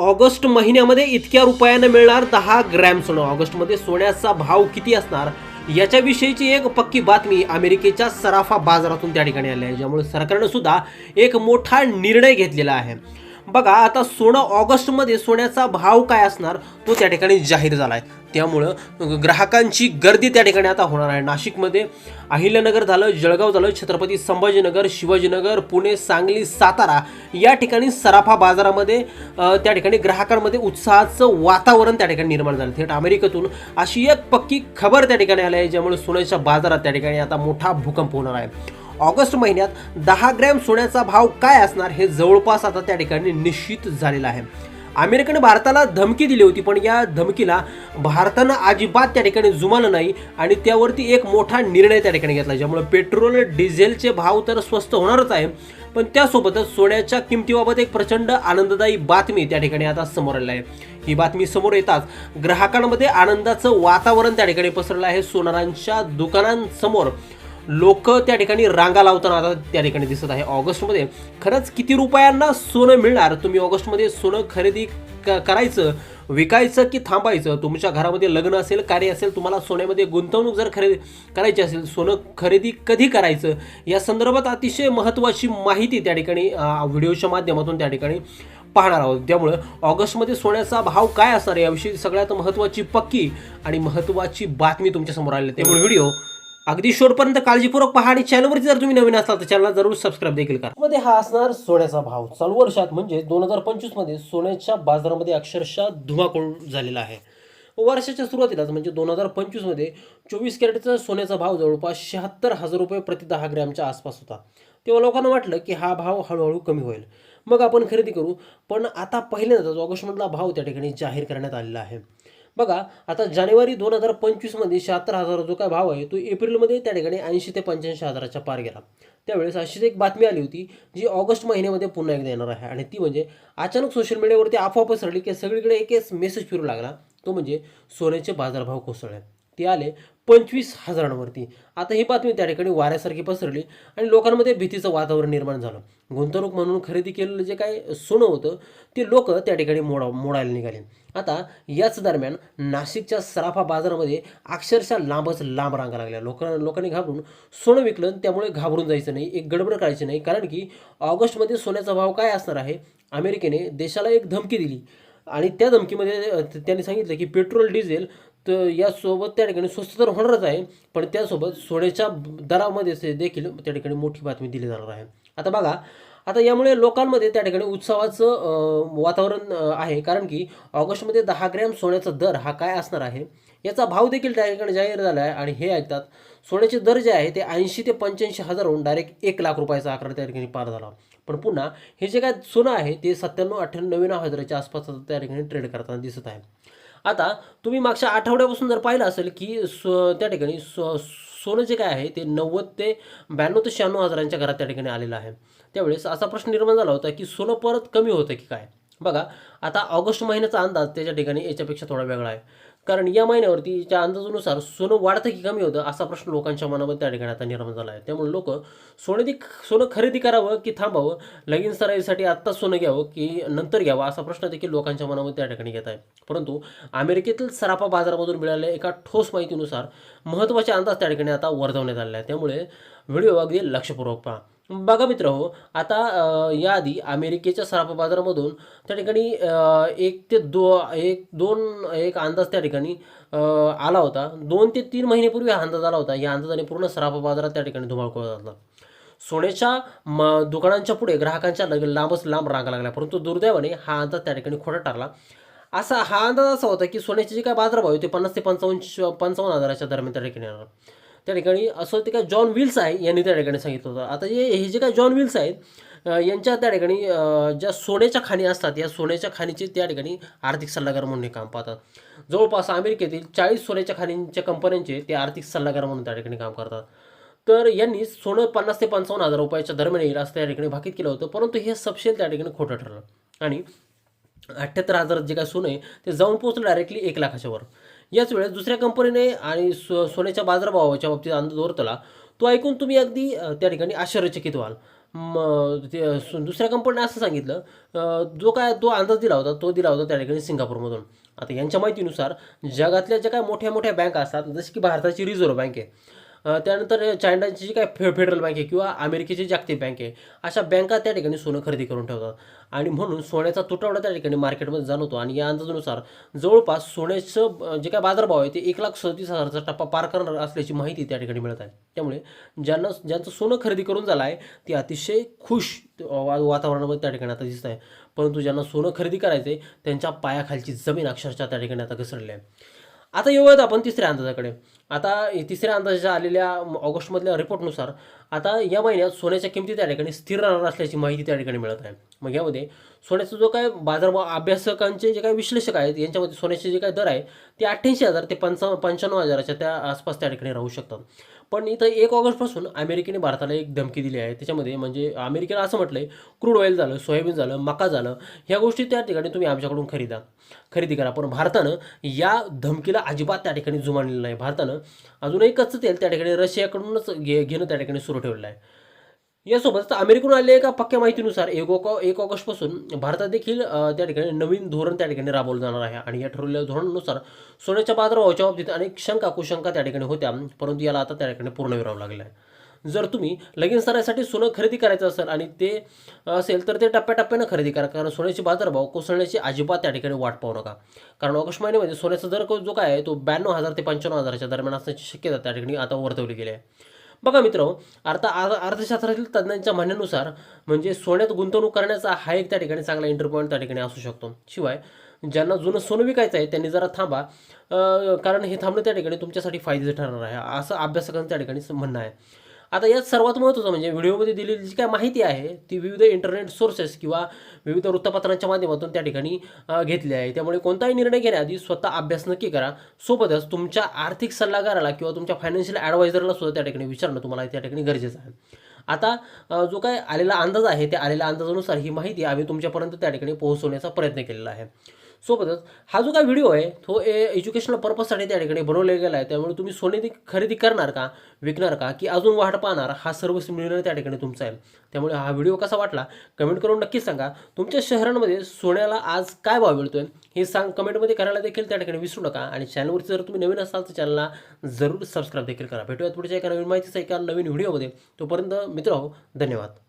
August महिन्यामध्ये इतक्या रुपयानं मिळणार दहा ग्रॅम सोनं. ऑगस्टमध्ये सोन्याचा भाव किती असणार? याच्याविषयीची एक पक्की बातमी अमेरिकेच्या सराफा बाजारातून त्या ठिकाणी आली आहे ज्यामुळे सरकारनं सुद्धा एक मोठा निर्णय घेतलेला आहे. बघा आता सोनं ऑगस्टमध्ये सोन्याचा भाव काय असणार तो त्या ठिकाणी जाहीर झाला आहे त्यामुळं ग्राहकांची गर्दी त्या ठिकाणी आता होणार आहे. नाशिकमध्ये अहिल्यानगर झालं जळगाव झालं छत्रपती संभाजीनगर शिवाजीनगर पुणे सांगली सातारा या ठिकाणी सराफा बाजारामध्ये त्या ठिकाणी ग्राहकांमध्ये उत्साहाचं वातावरण त्या ठिकाणी निर्माण झालं. थेट अमेरिकेतून अशी एक पक्की खबर त्या ठिकाणी आली आहे ज्यामुळे सोन्याच्या बाजारात त्या ठिकाणी आता मोठा भूकंप होणार आहे. ऑगस्ट महिन्यात दहा ग्रॅम सोन्याचा भाव काय असणार हे जवळपास आता त्या ठिकाणी निश्चित झालेलं आहे. अमेरिकेने भारताला धमकी दिली होती पण या धमकीला भारतानं अजिबात त्या ठिकाणी जुमानलं नाही आणि त्यावरती एक मोठा निर्णय त्या ठिकाणी घेतला ज्यामुळे पेट्रोल डिझेलचे भाव तर स्वस्त होणारच आहे पण त्यासोबतच सोन्याच्या किमतीबाबत एक प्रचंड आनंददायी बातमी त्या ठिकाणी आता समोर आली आहे. ही बातमी समोर येताच ग्राहकांमध्ये आनंदाचं वातावरण त्या ठिकाणी पसरलं आहे सोनारांच्या दुकानांसमोर. लोक त्या ठिकाणी रांगा लावताना आता त्या ठिकाणी दिसत आहे. ऑगस्टमध्ये खरंच किती रुपयांना सोनं मिळणार? तुम्ही ऑगस्टमध्ये सोनं खरेदी क- करायचं विकायचं की थांबायचं? तुमच्या घरामध्ये लग्न असेल कार्य असेल तुम्हाला सोन्यामध्ये गुंतवणूक जर खरेदी करायची असेल सोनं खरेदी कधी करायचं? या संदर्भात अतिशय महत्त्वाची माहिती त्या ठिकाणी व्हिडिओच्या माध्यमातून त्या ठिकाणी पाहणार आहोत. त्यामुळं ऑगस्टमध्ये सोन्याचा भाव काय असणार याविषयी सगळ्यात महत्त्वाची पक्की आणि महत्त्वाची बातमी तुमच्यासमोर आली त्यामुळे व्हिडिओ अगदी शेवटपर्यंत काळजीपूर्वक पहा आणि चॅनलवरती जर तुम्ही नवीन असाल तर चॅनलला जरूर सबस्क्राईब देखील करा. मध्ये हा असणार सोन्याचा भाव. चालू वर्षात म्हणजे दोन हजार पंचवीसमध्ये सोन्याच्या बाजारामध्ये अक्षरशः धुमाकूळ झालेला आहे. वर्षाच्या सुरुवातीलाच म्हणजे दोन हजार पंचवीसमध्ये चोवीस कॅरेटचा सोन्याचा भाव जवळपास शहात्तर हजार रुपये प्रति दहा ग्रॅमच्या आसपास होता. तेव्हा लोकांना वाटलं की हा भाव हळूहळू कमी होईल. मग आपण खरेदी करू. पण आता पहिल्यांदाच ऑगस्टमधला भाव त्या ठिकाणी जाहीर करण्यात आलेला आहे. बघा आता जानेवारी दोन हजार पंचवीसमध्ये शहात्तर हजार जो काय भाव आहे तो एप्रिलमध्ये त्या ठिकाणी ऐंशी ते पंच्याऐंशी हजाराच्या पार गेला. त्यावेळेस अशीच एक बातमी आली होती जी ऑगस्ट महिन्यामध्ये पुन्हा एकदा येणार आहे. आणि ती म्हणजे अचानक सोशल मीडियावरती अफवा पसरली की सगळीकडे एकच मेसेज फिरू लागला. तो म्हणजे सोन्याचे बाजारभाव कोसळले. ते आले पंचवीस हजारांवरती. आता ही बातमी त्या ठिकाणी वाऱ्यासारखी पसरली आणि लोकांमध्ये भीतीचं वातावरण निर्माण झालं. गुंतवणूक म्हणून खरेदी केलेलं जे काय सोनं होतं ते लोक त्या ठिकाणी मोडा मोडायला निघाले. आता याच दरम्यान नाशिकच्या सराफा बाजारामध्ये अक्षरशः लांबच लांब रांगा लागल्या. लोक लोकांनी घाबरून सोनं विकलं आणि त्यामुळे घाबरून जायचं नाही एक गडबड करायची नाही. कारण की ऑगस्टमध्ये सोन्याचा भाव काय असणार आहे? अमेरिकेने देशाला एक धमकी दिली. आणि त्या धमकीमध्ये त्यांनी सांगितलं की पेट्रोल डिझेल तर यासोबत त्या ठिकाणी स्वस्त तर होणारच आहे पण त्यासोबत सोन्याच्या दरामध्ये देखील त्या ठिकाणी मोठी बातमी दिली जाणार आहे. आता बघा आता यामुळे लोकांमध्ये त्या ठिकाणी उत्सवाचं वातावरण आहे. कारण की ऑगस्टमध्ये दहा ग्रॅम सोन्याचा दर हा काय असणार आहे? याचा भाव देखील त्या ठिकाणी जाहीर झाला आहे आणि हे ऐकतात सोन्याचे दर जे आहे ते ऐंशी ते पंच्याऐंशी हजारहून डायरेक्ट एक लाख रुपयाचा आकडा त्या ठिकाणी पार झाला. पण पुन्हा हे जे काय सोनं आहे ते सत्त्याण्णव अठ्ठ्याण्णव नव्याण्णव हजाराच्या आसपास त्या ठिकाणी ट्रेड करताना दिसत आहे. आता तुम्ही मागच्या आठवड्यापासून जर पाहिलं असेल की सो त्या ठिकाणी सो सोनं जे काय आहे ते नव्वद ते ब्याण्णव ते शहाण्णव हजारांच्या घरात त्या ठिकाणी आलेलं आहे. त्यावेळेस असा प्रश्न निर्माण झाला होता की सोनं परत कमी होतं की काय? बघा आता ऑगस्ट महिन्याचा अंदाज त्याच्या ठिकाणी याच्यापेक्षा थोडा वेगळा आहे. कारण या महिन्यावरती त्या अंदाजानुसार सोनं वाढतं की कमी होतं असा प्रश्न लोकांच्या मनामध्ये त्या ठिकाणी आता निर्माण झाला आहे. त्यामुळे लोक सोने सोनं खरेदी करावं की थांबावं लगीन सराईसाठी आत्ताच सोनं घ्यावं की नंतर घ्यावं असा प्रश्न देखील लोकांच्या मनामध्ये त्या ठिकाणी घेत आहे. परंतु अमेरिकेतील सराफा बाजारामधून मिळालेल्या एका ठोस माहितीनुसार महत्त्वाचे अंदाज त्या ठिकाणी आता वर्धवण्यात आले आहे त्यामुळे व्हिडिओ अगदी लक्षपूर्वक पहा. बघा मित्र हो आता या याआधी अमेरिकेच्या सराफा बाजारामधून त्या ठिकाणी एक ते दो एक दोन एक अंदाज त्या ठिकाणी आला होता. दोन ते तीन महिनेपूर्वी हा अंदाज आला होता. या अंदाजाने पूर्ण सराफा बाजारात त्या ठिकाणी धुमाकूळ झाला सोन्याच्या म दुकानांच्या पुढे ग्राहकांच्या लग लांबच लांब रांगा लागल्या. परंतु दुर्दैवाने हा अंदाज त्या ठिकाणी खोटा ठरला. असा हा अंदाज असा होता की सोन्याचे जे काय बाजारभाव आहे ते पन्नास ते पंचावन्न पंचावन्न हजाराच्या दरम्यान त्या ठिकाणी येणार. त्या ठिकाणी असं ते काय जॉन विल्स आहे यांनी त्या ठिकाणी सांगितलं होतं. आता हे हे जे काय जॉन विल्स आहेत यांच्या त्या ठिकाणी ज्या सोन्याच्या खाणी असतात या सोन्याच्या खाणीचे त्या ठिकाणी आर्थिक सल्लागार म्हणून हे काम पाहतात. जवळपास अमेरिकेतील चाळीस सोन्याच्या खाणींच्या कंपन्यांचे ते आर्थिक सल्लागार म्हणून त्या ठिकाणी काम करतात. तर यांनी सोनं पन्नास ते पंचावन्न हजार रुपयाच्या दरम्यान येईल असं त्या ठिकाणी भाकीत केलं होतं परंतु हे सपशेल त्या ठिकाणी खोटं ठरलं. आणि अठ्ठ्याहत्तर हजार जे काय सोनं आहे ते जाऊन पोहोचलं डायरेक्टली एक लाखाच्या वर. याच वेळेस दुसऱ्या कंपनीने आणि सो सोन्याच्या बाजारभावाच्या बाबतीत अंदाज वर्तला तो ऐकून तुम्ही अगदी त्या ठिकाणी आश्चर्यचकित व्हाल. मग ते दुसऱ्या कंपनीने असं सांगितलं जो काय तो अंदाज दिला होता तो दिला होता त्या ठिकाणी सिंगापूरमधून. आता यांच्या माहितीनुसार जगातल्या ज्या काय मोठ्या मोठ्या बँक असतात जसे की भारताची रिझर्व्ह बँक आहे त्यानंतर चायनाची जी काय फे फेडरल बँक आहे किंवा अमेरिकेची जागतिक बँक आहे अशा बँका त्या ठिकाणी सोनं खरेदी करून ठेवतात. आणि म्हणून सोन्याचा तुटवडा त्या ठिकाणी मार्केटमध्ये जाणवतो. आणि या अंदाजानुसार जवळपास सोन्याचं जे काय बाजारभाव आहे ते एक लाख सदतीस हजारचा टप्पा पार करणार असल्याची माहिती त्या ठिकाणी मिळत आहे. त्यामुळे ज्यांना ज्यांचं सोनं खरेदी करून झालं आहे ते अतिशय खुश वा वातावरणामध्ये त्या ठिकाणी आता दिसत आहे. परंतु ज्यांना सोनं खरेदी करायचं आहे त्यांच्या पायाखालची जमीन अक्षरशः त्या ठिकाणी आता घसरली आहे. आता येऊयात आपण तिसऱ्या अंदाजाकडे. आता तिसऱ्या अंदाजाच्या आलेल्या ऑगस्टमधल्या रिपोर्टनुसार आता या महिन्यात सोन्याच्या किमती त्या ठिकाणी स्थिर राहणार असल्याची माहिती त्या ठिकाणी मिळत आहे. मग यामध्ये सोन्याचा जो काय बाजारभाव अभ्यासकांचे जे काही विश्लेषक आहेत यांच्यामध्ये सोन्याचे जे काय दर आहे ते अठ्ठ्याऐंशी हजार ते पंचा पंच्याण्णव हजाराच्या त्या आसपास त्या ठिकाणी राहू शकतात. पण इथं एक ऑगस्टपासून अमेरिकेने भारताला एक धमकी दिली आहे. त्याच्यामध्ये म्हणजे अमेरिकेला असं म्हटलंय क्रूड ऑइल झालं सोयाबीन झालं मका झालं ह्या गोष्टी त्या ठिकाणी तुम्ही आमच्याकडून खरेदा खरेदी करा. पण भारतानं या धमकीला अजिबात त्या ठिकाणी जुमानलेलं नाही. भारतानं अजून कच्चं तेल त्या ठिकाणी रशियाकडूनच घे घेणं त्या ठिकाणी सुरू ठेवलेलं आहे. यासोबतच अमेरिकेकडून आलेल्या एका पक्क्या माहितीनुसार एक ऑक एक ऑगस्टपासून भारतात देखील त्या ठिकाणी नवीन धोरण त्या ठिकाणी राबवलं जाणार आहे. आणि या ठरवलेल्या धोरणानुसार सोन्याच्या बाजारभावाच्या बाबतीत अनेक शंका कुशंका त्या ठिकाणी होत्या. परंतु याला आता त्या ठिकाणी पूर्णविराम लागला आहे. जर तुम्ही लगीन सरायसाठी सोनं खरेदी करायचं असेल आणि ते असेल तर ते टप्प्याटप्प्यानं खरेदी करा. कारण सोन्याचे बाजारभाव कोसळण्याची अजिबात त्या ठिकाणी वाट पाहू नका. कारण ऑगस्ट महिन्यामध्ये सोन्याचा दर जो काय आहे तो ब्याण्णव हजार ते पंच्याण्णव हजाराच्या दरम्यान असण्याची शक्यता त्या ठिकाणी आता वर्तवली गेली आहे. बघा मित्र अर्थ अर्थशास्त्रातील तज्ज्ञांच्या म्हणण्यानुसार म्हणजे सोन्यात गुंतवणूक करण्याचा हा एक त्या ठिकाणी चांगला एंटर पॉईंट त्या ठिकाणी असू शकतो. शिवाय ज्यांना जुनं सोनं विकायचं आहे त्यांनी जरा थांबा कारण हे थांबणं त्या ठिकाणी तुमच्यासाठी फायद्याचं ठरणार आहे असं अभ्यासकांचं त्या ठिकाणी म्हणणं आहे. आता यात सर्वात महत्त्वाचं म्हणजे व्हिडिओमध्ये दिलेली जी काय माहिती आहे ती विविध इंटरनेट सोर्सेस किंवा विविध वृत्तपत्रांच्या माध्यमातून त्या ठिकाणी घेतली आहे. त्यामुळे कोणताही निर्णय घेण्याआधी स्वतः अभ्यास नक्की करा. सोबतच तुमच्या आर्थिक सल्लागाराला किंवा तुमच्या फायनान्शियल ॲडवायझरला सुद्धा त्या ठिकाणी विचारणं तुम्हाला त्या ठिकाणी गरजेचं आहे. आता जो काय आलेला अंदाज आहे त्या आलेल्या अंदाजानुसार ही माहिती आम्ही तुमच्यापर्यंत त्या ठिकाणी पोहोचवण्याचा प्रयत्न केलेला आहे. सोबतच हा जो काय व्हिडिओ आहे तो ए एज्युकेशनल पर्पजसाठी त्या ठिकाणी बनवलेला गेला आहे. त्यामुळे तुम्ही सोने खरेदी करणार का विकणार का की अजून वाढ पाहणार हा सर्व निर्णय त्या ठिकाणी तुमचा आहे. त्यामुळे हा व्हिडिओ कसा वाटला कमेंट करून नक्कीच सांगा. तुमच्या शहरांमध्ये सोन्याला आज काय भाव मिळतोय हे सांग. कमेंटमध्ये करायला देखील त्या ठिकाणी विसरू नका. आणि चॅनलवरती जर तुम्ही नवीन असाल तर चॅनलला जरूर सबस्क्राईब देखील करा. भेटूयात पुढच्या एका नवीन माहितीचा एका नवीन व्हिडिओमध्ये तोपर्यंत मित्र हो धन्यवाद.